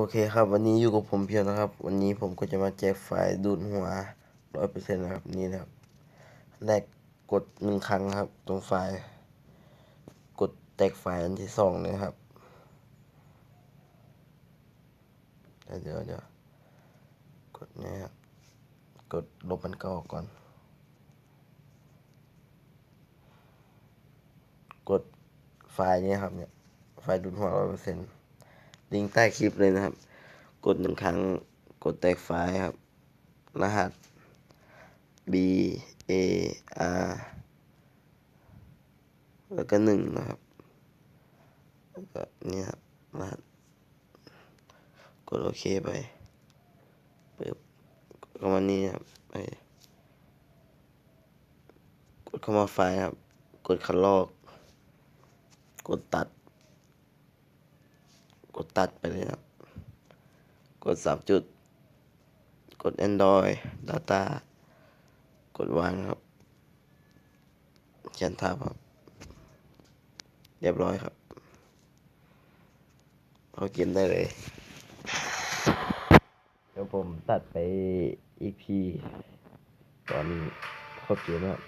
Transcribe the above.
โอเคครับ วันนี้อยู่กับผมเพียวนะครับ วันนี้ผมก็จะมาแจกไฟล์ดูดหัวร้อยเปอร์เซ็นต์นะครับนี่นะครับแรกกดหนึ่งครั้งครับ ตรงไฟล์ กดแตกไฟล์อันที่สองเลยครับเดี๋ยวเดี๋ยวกดเนี่ยครับกดลบมันก็ออกก่อน กดไฟล์นี้ครับเนี่ยไฟล์ดูดหัวร้อยเปอร์เซ็นต์ ลิงก์ใต้คลิปเลยนะครับ กดหนึ่งครั้งกดแตกไฟล์ครับ รหัส B A R แล้วก็หนึ่งนะครับแล้วก็นี่ครับรหัสกดโอเคไปปึ๊บกดเข้ามานี่ครับไปกดเข้ามาไฟล์ครับ กดคัดลอก กดตัด ดตัดไปเลยครับ กดสามจุด กด Android Data กดวางครับเขียนทับครับ เรียบร้อยครับเอาเกมได้เลย เดี๋ยวผมตัดไป EP ตอนเข้าเกมนครับ